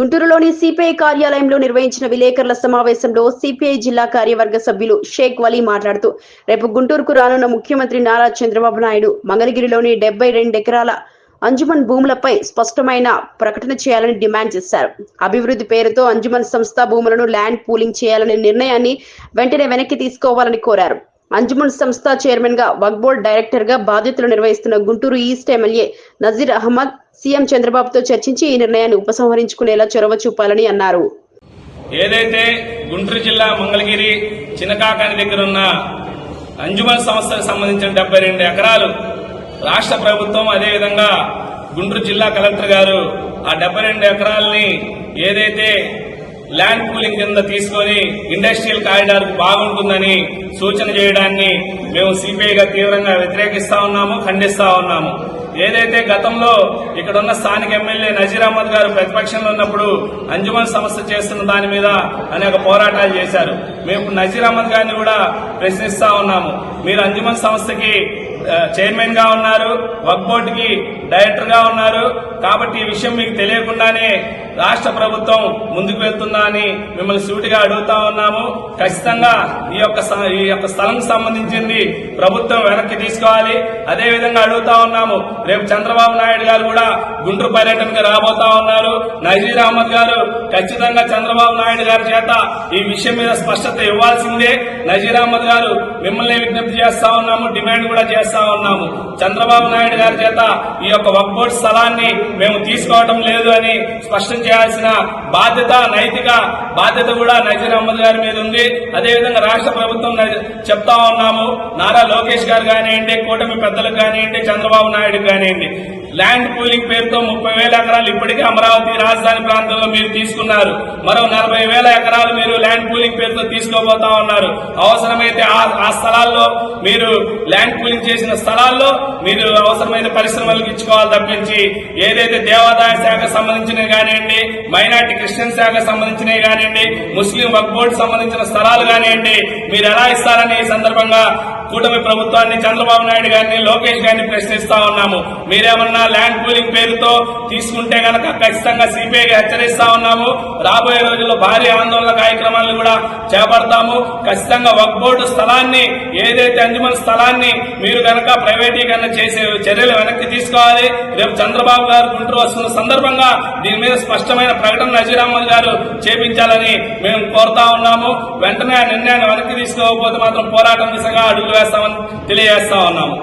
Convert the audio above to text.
గుంటూరులోని సిపిఐ కార్యాలయంలో నిర్వహించిన విలేకరుల సమావేశంలో సిపిఐ జిల్లా కార్యవర్గ సభ్యులు షేక్ వలీ మాట్లాడుతూ రేపు గుంటూరుకు రానున్న ముఖ్యమంత్రి నారా చంద్రబాబు నాయుడు మంగళగిరిలోని డెబ్బై రెండు ఎకరాల అంజుమన్ భూములపై స్పష్టమైన ప్రకటన చేయాలని డిమాండ్ చేశారు. అభివృద్ధి పేరుతో అంజుమన్ సంస్థ భూములను ల్యాండ్ పూలింగ్ చేయాలనే నిర్ణయాన్ని వెంటనే వెనక్కి తీసుకోవాలని కోరారు. అంజుమన్ సంస్థ చైర్మన్గా వక్బోర్డ్ డైరెక్టర్గా బాధ్యతలు నిర్వహిస్తున్న Guntur East MLA Nazeer Ahmed CM చంద్రబాబుతో చర్చించి ఈ నిర్ణయాన్ని ఉపసంహరించుకునేలా చొరవ చూపాలని అన్నారు. ఏదైతే గుంటూరు జిల్లా మంగళగిరి చిన్నకాకాని దగ్గర ఉన్న అంజుమన్ సంస్థకు సంబంధించిన డెబ్బై రెండు ఎకరాలు రాష్ట్ర ప్రభుత్వం అదేవిధంగా గుంటూరు జిల్లా కలెక్టర్ గారు ఆ డెబ్బై రెండు ఎకరాలని ఏదైతే ల్యాండ్ పూలింగ్ కింద తీసుకొని ఇండస్ట్రియల్ కారిడార్ బాగుంటుందని సూచన చేయడాన్ని మేము సిపిఐగా తీవ్రంగా వ్యతిరేకిస్తా ఉన్నాము ఖండిస్తా ఉన్నాము. ఏదైతే గతంలో ఇక్కడ ఉన్న స్థానిక ఎమ్మెల్యే నజీర్ అహ్మద్ గారు ప్రతిపక్షంలో ఉన్నప్పుడు అంజుమన్ సంస్థ చేస్తున్న దాని మీద అనేక పోరాటాలు చేశారు. మేము నజీర్ అహ్మద్ గారిని కూడా ప్రశ్నిస్తా ఉన్నాము. మీరు అంజుమన్ సంస్థకి చైర్మన్గా ఉన్నారు వక్ బోర్డుకి డైరెక్టర్గా ఉన్నారు. కాబట్టి ఈ విషయం మీకు తెలియకుండానే రాష్ట్ర ప్రభుత్వం ముందుకు వెళ్తుందా అని మిమ్మల్ని సూటిగా అడుగుతా ఉన్నాము. ఖచ్చితంగా ఈ యొక్క ఈ యొక్క స్థలం సంబంధించింది ప్రభుత్వం వెనక్కి తీసుకోవాలి. అదే విధంగా అడుగుతా ఉన్నాము. రేపు చంద్రబాబు నాయుడు గారు కూడా గుంటూరు పర్యటనకు రాబోతా ఉన్నారు. నజీర్ అహ్మద్ గారు ఖచ్చితంగా చంద్రబాబు నాయుడు గారి చేత ఈ విషయం మీద స్పష్టత ఇవ్వాల్సిందే. నజీర్ అహ్మద్ గారు మిమ్మల్ని విజ్ఞప్తి చేస్తా ఉన్నాము డిమాండ్ కూడా చేస్తా ఉన్నాము. చంద్రబాబు నాయుడు గారి చేత ఈ యొక్క వక్బోర్డ్ స్థలాన్ని మేము తీసుకోవడం లేదు అని స్పష్టం చేయాల్సిన బాధ్యత నైతిక బాధ్యత కూడా నజీర్ అహ్మద్ గారి మీద ఉంది. అదేవిధంగా రాష్ట్ర ప్రభుత్వం చెప్తా ఉన్నాము. నారా లోకేష్ గారు కానివ్వండి కూటమి పెద్దలకు కానివ్వండి చంద్రబాబు నాయుడు కానివ్వండి. ల్యాండ్ పూలింగ్ పేరుతో ముప్పై వేల ఎకరాలు ఇప్పటికే అమరావతి రాజధాని ప్రాంతంలో మీరు తీసుకున్నారు. మరో నలభై వేల ఎకరాలు మీరు ల్యాండ్ పూలింగ్ పేరుతో తీసుకోబోతా ఉన్నారు. అవసరమైతే ఆ ఆ స్థలాల్లో మీరు ల్యాండ్ పూలింగ్ చేసిన స్థలాల్లో మీరు అవసరమైన పరిశ్రమలకు ఇచ్చుకోవాలి తప్పించి ఏదైతే దేవాదాయ శాఖకు సంబంధించినవి కానివ్వండి మైనార్టీ క్రిస్టియన్ శాఖకు సంబంధించినవి కానివ్వండి ముస్లిం వక్ బోర్డు సంబంధించిన స్థలాలు కానివ్వండి మీరు ఎలా ఇస్తారని ఈ సందర్భంగా కూటమి ప్రభుత్వాన్ని చంద్రబాబు నాయుడు గారిని లోకేష్ గారిని ప్రశ్నిస్తా ఉన్నాము. మీరేమన్నా ల్యాండ్ పూలింగ్ పేరుతో తీసుకుంటే గనక ఖచ్చితంగా సిపిఐగా హెచ్చరిస్తా ఉన్నాము. రాబోయే రోజుల్లో భారీ ఆందోళన కార్యక్రమాలను కూడా చేపడతాము. ఖచ్చితంగా వక్ బోర్డు స్థలాన్ని ఏదైతే అంజుమన్ స్థలాన్ని మీరు గనక ప్రైవేటీకరణ చేసే చర్యలు వెనక్కి తీసుకోవాలి. రేపు చంద్రబాబు గారు గుంటూరు వస్తున్న సందర్భంగా దీని మీద స్పష్టమైన ప్రకటన నజీర్ అహ్మద్ గారు చేపించాలని మేము కోరుతా ఉన్నాము. వెంటనే ఆ నిర్ణయాన్ని వెనక్కి తీసుకోకపోతే మాత్రం పోరాటం దిశగా అడుగు వేస్తామని తెలియజేస్తా ఉన్నాము.